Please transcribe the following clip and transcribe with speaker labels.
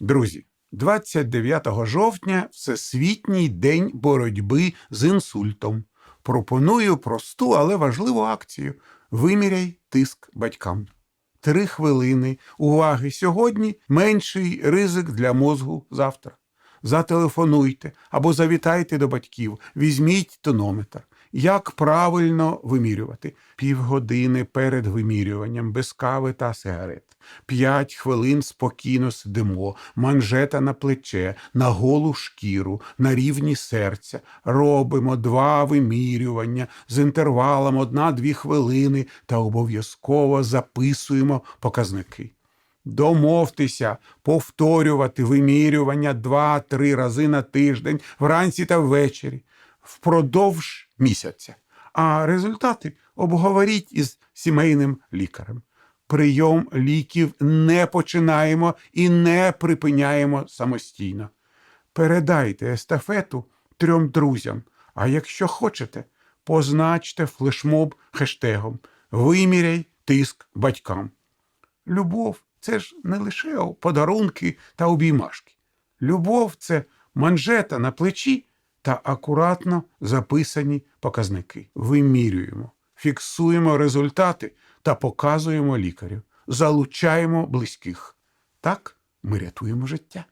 Speaker 1: Друзі, 29 жовтня Всесвітній день боротьби з інсультом. Пропоную просту, але важливу акцію. Виміряй тиск батькам. Три хвилини уваги сьогодні менший ризик для мозку завтра. Зателефонуйте або завітайте до батьків, візьміть тонометр. Як правильно вимірювати? Півгодини перед вимірюванням, без кави та сигарет. П'ять хвилин спокійно сидимо, манжета на плече, на голу шкіру, на рівні серця. Робимо два вимірювання з інтервалом одна-дві хвилини та обов'язково записуємо показники. Домовтеся повторювати вимірювання два-три рази на тиждень, вранці та ввечері, впродовж місяця. А результати обговоріть із сімейним лікарем. Прийом ліків не починаємо і не припиняємо самостійно. Передайте естафету трьом друзям. А якщо хочете, позначте флешмоб хештегом Виміряй тиск батькам. Любов це ж не лише подарунки та обіймашки. Любов це манжета на плечі та акуратно записані показники. Вимірюємо, фіксуємо результати та показуємо лікарю. Залучаємо близьких. Так ми рятуємо життя.